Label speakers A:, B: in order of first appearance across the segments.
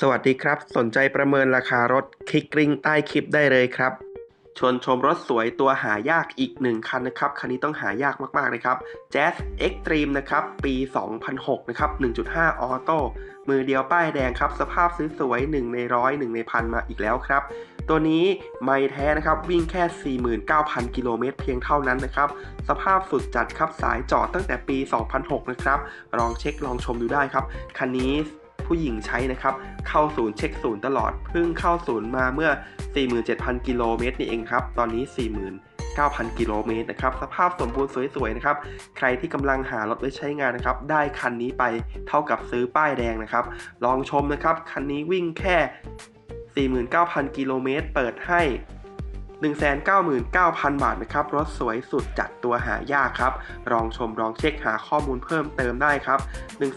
A: สวัสดีครับ สนใจประเมินราคารถคลิกลิงใต้คลิปได้เลยครับ ชวนชมรถสวยตัวหายากอีกหนึ่งคันนะครับ คันนี้ต้องหายากมากๆเลยครับ Jazz Extreme นะครับ ปี 2006 นะครับ 1.5 ออโต้มือเดียวป้ายแดงครับ สภาพสวยๆ1ในร้อย1ในพันมาอีกแล้วครับ ตัวนี้ไม่แท้นะครับ วิ่งแค่ 49,000 กิโลเมตรเพียงเท่านั้นนะครับ สภาพสุดจัดครับสายจอดตั้งแต่ปี 2006 นะครับ ลองเช็คลองชมดูได้ครับ คันนี้ ผู้หญิงใช้นะครับ เข้าศูนย์เช็คศูนย์ตลอด เพิ่งเข้าศูนย์มาเมื่อ 47,000 กิโลเมตรนี่เองครับ ตอนนี้ 49,000 กิโลเมตรนะครับ สภาพสมบูรณ์สวยๆนะครับ ใครที่กำลังหารถไว้ใช้งานนะครับ ได้คันนี้ไปเท่ากับซื้อป้ายแดงนะครับ ลองชมนะครับ คันนี้วิ่งแค่ 49,000 กิโลเมตร เปิดให้ 199,000 บาทนะครับ รถสวยสุดจัดตัวหายากครับ ลองชมลองเช็คหาข้อมูลเพิ่มเติมได้ครับ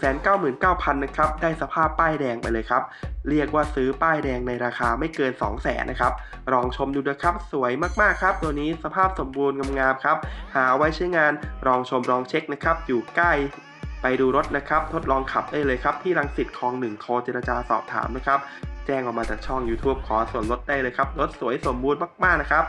A: 199,000 นะครับ ได้สภาพป้ายแดงไปเลยครับ เรียกว่าซื้อป้ายแดงในราคาไม่เกิน 200,000นะครับ ลองชมดูนะครับ สวยมากๆครับ ตัวนี้สภาพสมบูรณ์งามๆครับ หาไว้ใช้งาน ลองชมลองเช็คนะครับ อยู่ใกล้ไปดูรถนะครับ ทดลองขับได้เลยครับ ที่รังสิตคลองหนึ่งโทรเจรจาสอบถามนะครับ แจ้งออกมาจากช่อง YouTube ขอส่วนลดได้เลยครับรถสวยสมบูรณ์มากๆนะครับ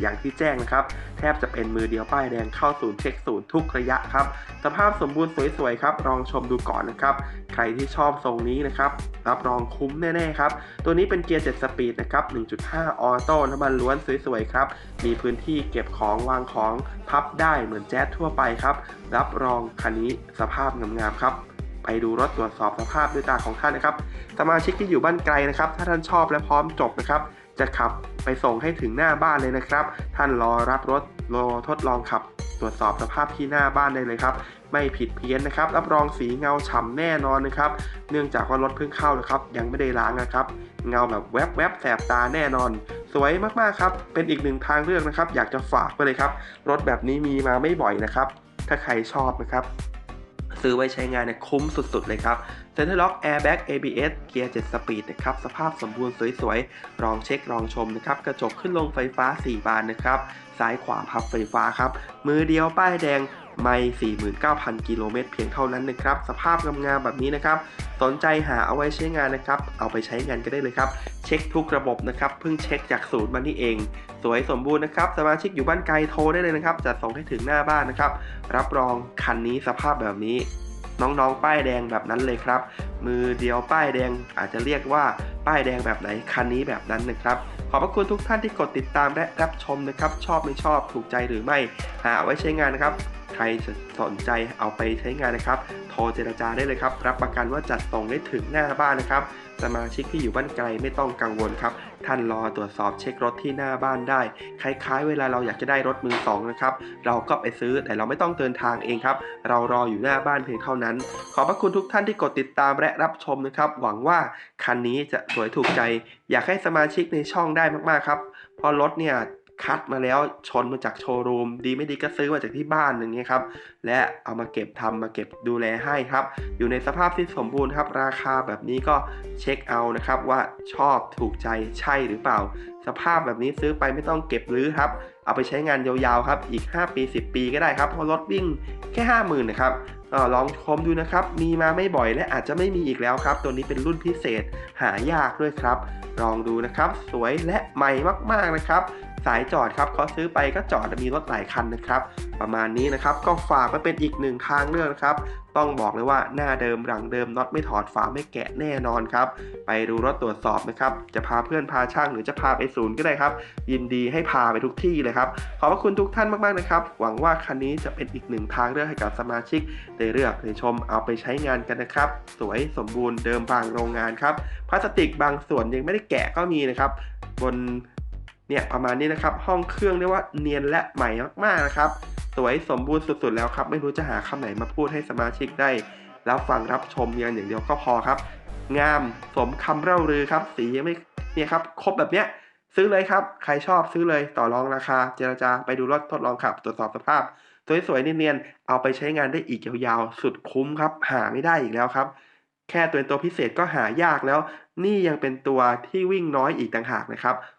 A: อย่างที่แจ้งนะครับ แทบจะเป็นมือเดียวป้ายแดงเข้าศูนย์เช็คศูนย์ทุกระยะครับ สภาพสมบูรณ์สวยๆครับลองชมดูก่อนนะครับ ใครที่ชอบทรงนี้นะครับรับรองคุ้มแน่ๆครับ ตัวนี้เป็นเกียร์7สปีดนะครับ 1.5 ออโต้น้ำมันล้วนสวยๆครับ มีพื้นที่เก็บของวางของพับได้เหมือนแจ๊สทั่วไปครับ รับรองคันนี้สภาพงามๆครับ ไปดูรถตรวจสอบสภาพด้วยตาของท่านนะครับ สมาชิกที่อยู่บ้านไกลนะครับ ถ้าท่านชอบและพร้อมจบนะครับ จะขับไปส่งให้ถึงหน้าบ้านเลยนะครับ ท่านรอรับรถรอทดลองขับ ตรวจสอบสภาพที่หน้าบ้านได้เลยครับ ไม่ผิดเพี้ยนนะครับ รับรองสีเงาฉ่ำแน่นอนนะครับ เนื่องจากว่ารถเพิ่งเข้านะครับ ยังไม่ได้ล้างนะครับ เงาแบบแวบๆแสบตาแน่นอนสวยมากๆครับ เป็นอีกหนึ่งทางเลือกนะครับ อยากจะฝากไปเลยครับ รถแบบนี้มีมาไม่บ่อยนะครับ ถ้าใครชอบนะครับ ซื้อไว้ใช้งานเนี่ยคุ้มสุดๆเลยครับ Center Lock Airbag ABS เกียร์ 7 สปีดนะครับ สภาพสมบูรณ์สวยๆ ลองเช็คลองชมนะครับ กระจกขึ้นลงไฟฟ้า 4 บานนะครับ ซ้ายขวาพับไฟฟ้าครับ มือเดียวป้ายแดงไม่49,000 กิโลเมตรเพียงเท่านั้นนะครับ สภาพงามๆแบบนี้นะครับ สนใจหาเอาไว้ใช้งานนะครับ เอาไปใช้งานก็ได้เลยครับ เช็คทุกระบบนะครับ เพิ่งเช็คจากศูนย์มานี่เอง สวยสมบูรณ์นะครับ สมาชิกอยู่บ้านไกลโทรได้เลยนะครับจะส่งให้ถึงหน้าบ้านนะครับ รับรองคันนี้สภาพแบบนี้ น้องๆ ป้ายแดงแบบนั้นเลยครับ มือเดียวป้ายแดงอาจจะเรียกว่าป้ายแดงแบบไหนคันนี้แบบนั้นนะครับ ขอบพระคุณทุกท่านที่กดติดตามและรับชมนะครับ ชอบไม่ชอบถูกใจหรือไม่ หาเอาไว้ใช้งานนะครับ ใครสนใจเอาไปใช้งานนะครับ โทรเจรจาได้เลยครับ รับประกันว่าจัดส่งได้ถึงหน้าบ้านนะครับ สมาชิกที่อยู่บ้านไกลไม่ต้องกังวลครับ ท่านรอตรวจสอบเช็ครถที่หน้าบ้านได้ คล้ายๆ เวลาเราอยากจะได้รถมือสองนะครับ เราก็ไปซื้อแต่เราไม่ต้องเดินทางเองครับ เรารออยู่หน้าบ้านเพียงเท่านั้น ขอบพระคุณทุกท่านที่กดติดตามและรับชมนะครับ หวังว่าคันนี้จะสวยถูกใจ อยากให้สมาชิกในช่องได้มากๆครับ เพราะรถเนี่ย คัดมาแล้วชนมาจากโชว์รูม ดีไม่ดีก็ซื้อมาจากที่บ้านอย่างเงี้ยครับ และเอามาเก็บทำมาเก็บดูแลให้ครับ อยู่ในสภาพที่สมบูรณ์ครับ ราคาแบบนี้ก็เช็คเอานะครับว่าชอบถูกใจใช่หรือเปล่า สภาพแบบนี้ซื้อไปไม่ต้องเก็บรื้อครับ เอาไปใช้งานยาวๆครับ อีก 5 ปี 10 ปีก็ได้ครับเพราะรถวิ่งแค่ 50,000นะครับออลองชมดูนะครับ มีมาไม่บ่อยและอาจจะไม่มีอีกแล้วครับ ตัวนี้เป็นรุ่นพิเศษหายากด้วยครับ ลองดูนะครับ สวยและใหม่มากๆนะครับ สายจอดครับเขาซื้อไปก็จอดมีรถหลายคันนะครับ ประมาณนี้นะครับก็ฝากไว้เป็นอีกหนึ่งทางเลือกนะครับ ต้องบอกเลยว่าหน้าเดิมหลังเดิมน็อตไม่ถอดฝาไม่แกะแน่นอนครับ ไปดูรถตรวจสอบนะครับจะพาเพื่อนพาช่างหรือจะพาไปศูนย์ก็ได้ครับ ยินดีให้พาไปทุกที่เลยครับ ขอบพระคุณทุกท่านมากๆนะครับ หวังว่าคันนี้จะเป็นอีกหนึ่งทางเลือกให้กับสมาชิกได้เลือกได้ชมเอาไปใช้งานกันนะครับ สวยสมบูรณ์เดิมบางโรงงานครับพลาสติกบางส่วนยังไม่ได้แกะก็มีนะครับบน เนี่ยประมาณนี้นะครับห้องเครื่องเรียกว่าเนียนและใหม่มากๆนะครับ สวยสมบูรณ์สุดๆแล้วครับ ไม่รู้จะหาคำไหนมาพูดให้สมาชิกได้รับฟังรับชมเพียงอย่างเดียวก็พอครับ งามสมคำเล่าลือครับสียังไม่เนี่ยครับครบแบบเนี้ยซื้อเลยครับ ใครชอบซื้อเลยต่อรองราคา เจรจาไปดูรถทดลองขับ ตรวจสอบสภาพ สวยๆเนียนๆเอาไปใช้งานได้อีกยาวๆ สุดคุ้มครับ หาไม่ได้อีกแล้วครับ แค่ตัวเป็นตัวพิเศษก็หายากแล้ว นี่ยังเป็นตัวที่วิ่งน้อยอีกต่างหากนะครับ